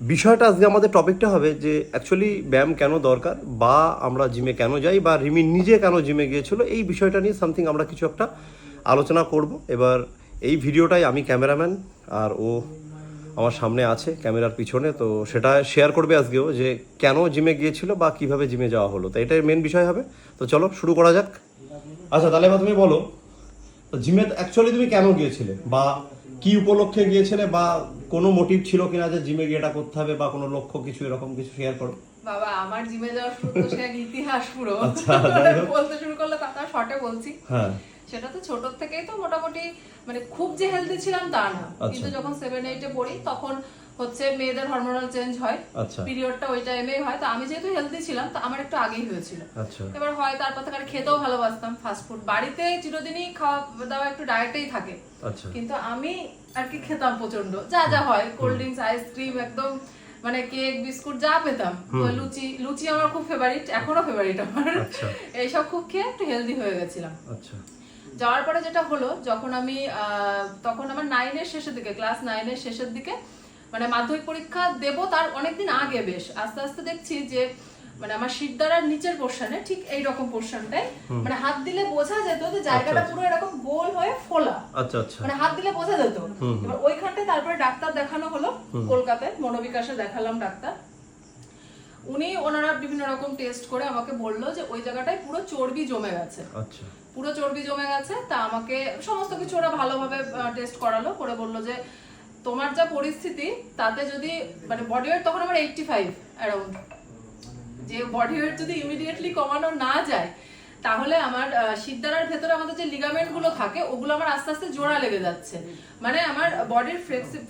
বিষয়টা আজকে আমাদের টপিকটা হবে যে অ্যাকচুয়ালি ব্যায়াম কেন দরকার বা আমরা জিমে কেন যাই বা রিমি নিজে কেন জিমে গিয়েছিল, এই বিষয়টা নিয়ে সামথিং আমরা কিছু একটা আলোচনা করব। এবার এই ভিডিওটাই আমি ক্যামেরাম্যান আর ও আমার সামনে আছে ক্যামেরার পিছনে, তো সেটা শেয়ার করবে আজকেও যে কেন জিমে গিয়েছিল বা কীভাবে জিমে যাওয়া হলো। তো এটাই মেন বিষয় হবে। তো চলো শুরু করা যাক। আচ্ছা তাহলে এবার তুমি বলো জিমে অ্যাকচুয়ালি তুমি কেন গিয়েছিলে বা কি উপলক্ষে গিয়েছিলে বা কোনো মোটিভ ছিল কিনা যে জিমে গিয়ে এটা করতে হবে বা কোনো লক্ষ্য কিছু এরকম কিছু শেয়ার করো? বাবা আমার জিমে যাওয়ার ইতিহাস পুরো। আচ্ছা। বলতে শুরু করলে তা শর্টে বলছি। হ্যাঁ। সেটা তো ছোট থেকেই তো মোটামুটি মানে খুব যে হেলদি ছিলাম তা না। আচ্ছা। কিন্তু যখন সেভেন এইটে পড়ি তখন হচ্ছে মেয়েদের হরমোনাল চেঞ্জ হয়। আচ্ছা। পিরিয়ডটা ওই টাইমেই হয়। তো আমি যেহেতু হেলদি ছিলাম তো আমার একটু আগেই হয়েছিল। আচ্ছা। এবার হয় তারপর থেকে খেতেও ভালোবাসতাম ফাস্ট ফুড বাড়িতে চিরদিনই খাওয়া দাওয়া একটু ডায়েটেই থাকে। আচ্ছা। কিন্তু আমি আর কি খেতাম প্রচণ্ড যা যা হয় কোল্ড ড্রিঙ্কস আইসক্রিম একদম মানে কেক বিস্কুট যা পেতাম। লুচি লুচি আমার খুব ফেভারিট এখনও ফেভারিট আমার। আচ্ছা। এইসব খুব খেয়ে একটু হেলদি হয়ে গেছিলাম। আচ্ছা। যাওয়ার পরে যেটা হলো যখন আমি আহ, তখন আমার নাইনের শেষের দিকে ক্লাস নাইনের শেষের দিকে মানে মাধ্যমিক পরীক্ষা দেব তার অনেকদিন আগে বেশ। আস্তে আস্তে দেখছি যে মানে আমার শিরদাঁড়ার নিচের পোর্শনে ঠিক এই রকম পোর্শনটাই মানে হাত দিলে বোঝা যেত যে জায়গাটা পুরো এরকম গোল হয়ে ফোলা। আচ্ছা আচ্ছা। মানে হাত দিলে বোঝা যেত। এবার ওইখানটায় তারপরে ডাক্তার দেখানো হলো কলকাতায় মনোবিকাশে দেখালাম ডাক্তার। উনি ওনারা বিভিন্ন রকম টেস্ট করে আমাকে বলল যে ওই জায়গাটায় পুরো চর্বি জমে গেছে। আচ্ছা। পুরো চর্বি জমে গেছে তা আমাকে সমস্ত কিছু ওরা ভালোভাবে টেস্ট করালো করে বলল যে তোমার যা পরিস্থিতি, তাতে যদি মানে বডি ওয়েট তখন আমার এইটটি ফাইভ অ্যারাউন্ড যে বডি ওয়েট যদি ইমিডিয়েটলি কমানো না যায়, তাহলে আমার শিরদাঁড়ার ভেতরে আমাদের যে লিগামেন্টগুলো থাকে, ওগুলো আমার আস্তে আস্তে জোড়া লেগে যাচ্ছে। মানে আমার বডির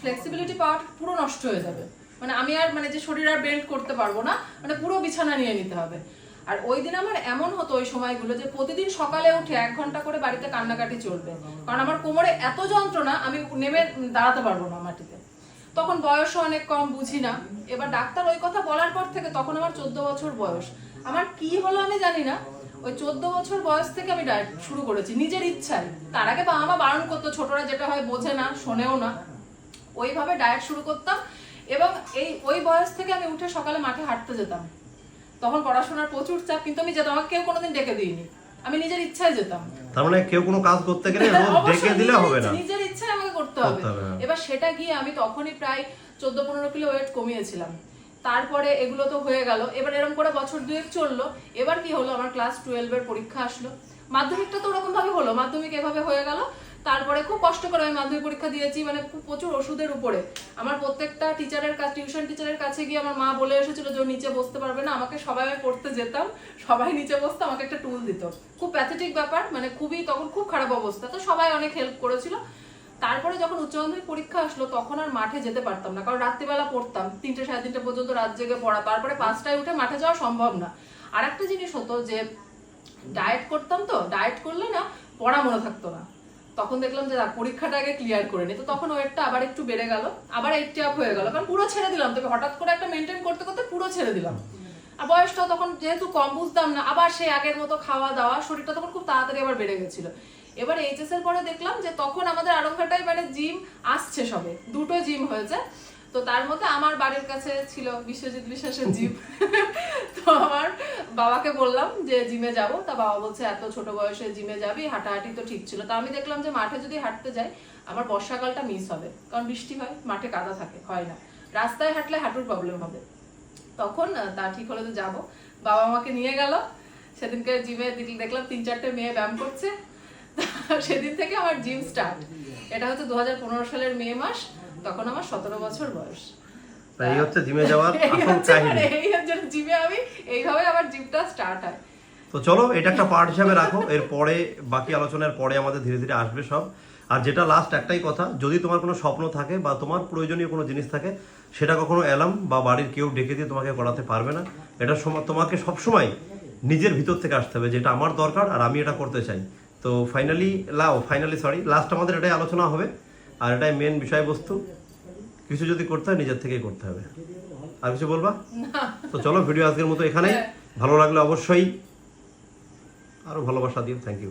ফ্লেক্সিবিলিটি পাওয়ার পুরো নষ্ট হয়ে যাবে। মানে আমি আর মানে যে শরীর আর বেন্ড করতে পারব না মানে পুরো বিছানা নিয়ে নিতে হবে। আর ওই দিন আমার এমন হতো ওই সময়গুলো যে প্রতিদিন সকালে উঠে এক ঘণ্টা করে বাড়িতে কান্নাকাটি চলবে। কারণ আমার কোমরে এত যন্ত্রণা, আমি নেমে দাঁড়াতে পারব না মাটিতে। তখন বয়সও অনেক কম, বুঝি না। এবার ডাক্তার ওই কথা বলার পর থেকে তখন আমার চোদ্দ বছর বয়স। আমার কি হলো আমি জানি না। ওই চোদ্দ বছর বয়স থেকে আমি ডায়েট শুরু করেছি, নিজের ইচ্ছায়। তার আগে বাবা মা বারণ করতো, ছোটরা যেটা হয় বোঝে না, শোনেও না। ওইভাবে ডায়েট শুরু করতাম এবং এই ওই বয়স থেকে আমি উঠে সকালে মাঠে হাঁটতে যেতাম। তখন পড়াশোনার প্রচুর চাপ কিন্তু আমি যেতাম আমাকে কেউ কোনোদিন ডেকে দিইনি। আমি নিজের ইচ্ছায় যেতাম। তার মানে কেউ কোনো কাজ করতে গেলে ডেকে দিলে হবে না। নিজের ইচ্ছায় আমাকে করতে হবে। হ্যাঁ। এবার সেটা গিয়ে আমি তখনই প্রায় চোদ্দ পনেরো কিলো ওয়েট কমিয়েছিলাম। তারপরে এগুলো তো হয়ে গেল। এবার এরকম করে বছর দুয়েক চলল। এবার কি হলো আমার ক্লাস টুয়েলভের পরীক্ষা আসলো। মাধ্যমিকটা তো ওরকম ভাবে হলো। মাধ্যমিক এভাবে হয়ে গেল। তারপরে খুব কষ্ট করে আমি মাধ্যমিক পরীক্ষা দিয়েছি মানে খুব প্রচুর ওষুধের উপরে। আমার প্রত্যেকটা টিচারের কাছে টিউশন টিচারের কাছে গিয়ে আমার মা বলে এসেছিল যে নিচে বসতে পারবে না, আমাকে সবাই আমি পড়তে যেতাম, সবাই নিচে বসতো, আমাকে একটা টুল দিত। খুব প্যাথেটিক ব্যাপার মানে খুবই তখন খুব খারাপ অবস্থা, তো সবাই অনেক হেল্প করেছিল। তারপরে যখন উচ্চ মাধ্যমিক পরীক্ষা আসলো, তখন আর মাঠে যেতে পারতাম না, কারণ রাত্রিবেলা পড়তাম, তিনটে সাড়ে তিনটে পর্যন্ত রাত জেগে পড়া, তারপরে পাঁচটায় উঠে মাঠে যাওয়া সম্ভব না। আর একটা জিনিস হতো যে ডায়েট করতাম তো ডায়েট করলে না, পড়া মনে থাকতো না। তখন দেখলাম যে পরীক্ষাটা আগে ক্লিয়ার করে নি। তো তখন ওয়েটটা আবার একটু বেড়ে গেল, আবার এইটটি আপ হয়ে গেল। কারণ পুরো ছেড়ে দিলাম তবে হঠাৎ করে একটা মেনটেন করতে করতে পুরো ছেড়ে দিলাম। আর বয়সটাও তখন যেহেতু কম, বুঝতাম না। আবার সেই আগের মতো খাওয়া দাওয়া, শরীরটা তখন খুব তাড়াতাড়ি আবার বেড়ে গেছিল। এবার এইচএস এর পরে দেখলাম যে তখন আমাদের আরম্ভটাই মানে জিম আসছে সবে। দুটো জিম হয়েছে। তো তার মধ্যে আমার বাড়ির কাছে ছিল বিশ্বজিৎ বিশ্বাসের জিম। তো আমার বাবাকে বললাম যে, জিমে যাব। তা বাবা বলছে, এত ছোট বয়সে জিমে যাবি? হাঁটাহাঁটি তো ঠিক ছিল। তা আমি দেখলাম যে, মাঠে যদি হাঁটতে যাই, আমার বর্ষাকালটা মিস হবে। কারণ বৃষ্টি হয়, মাঠে কাদা থাকে, হয় না। রাস্তায় হাঁটলে হাঁটুর প্রবলেম হবে। তখন তা ঠিক হলে তো যাব। বাবা আমাকে নিয়ে গেল। সেদিনকে জিমে দেখলাম তিন চারটে মেয়ে ব্যায়াম করছে। সেদিন থেকে আমার জিম স্টার্ট এটা হচ্ছে দু হাজার পনেরো সালের মে মাস। তখন আমার সতেরো বছর বয়স। তাই এই হচ্ছে জিমে যাওয়ার আসল কাহিনী মানে এই হচ্ছে জিমে আমি এইভাবে আমার জিমটা স্টার্ট হয়। তো চলো এটা একটা পার্ট হিসাবে রাখো এর পরে বাকি আলোচনার পরে আমাদের ধীরে ধীরে আসবে সব। আর যেটা লাস্ট একটাই কথা যদি তোমার কোনো স্বপ্ন থাকে বা তোমার প্রয়োজনীয় কোনো জিনিস থাকে সেটা কখনো অ্যালার্ম বা বাড়ির কেউ ডেকে দিয়ে তোমাকে করাতে পারবে না। এটা তোমাকে সবসময় নিজের ভিতর থেকে আসতে হবে যেটা আমার দরকার আর আমি এটা করতে চাই। তো ফাইনালি লাও ফাইনালি সরি লাস্ট আমাদের এটাই আলোচনা হবে। আর এটাই মেন বিষয়বস্তু। কিছু যদি করতে হয় নিজের থেকেই করতে হবে। আর কিছু বলবা? তো চলো ভিডিও আজকের মতো এখানেই। ভালো লাগলে অবশ্যই আরও ভালোবাসা দিও। Thank you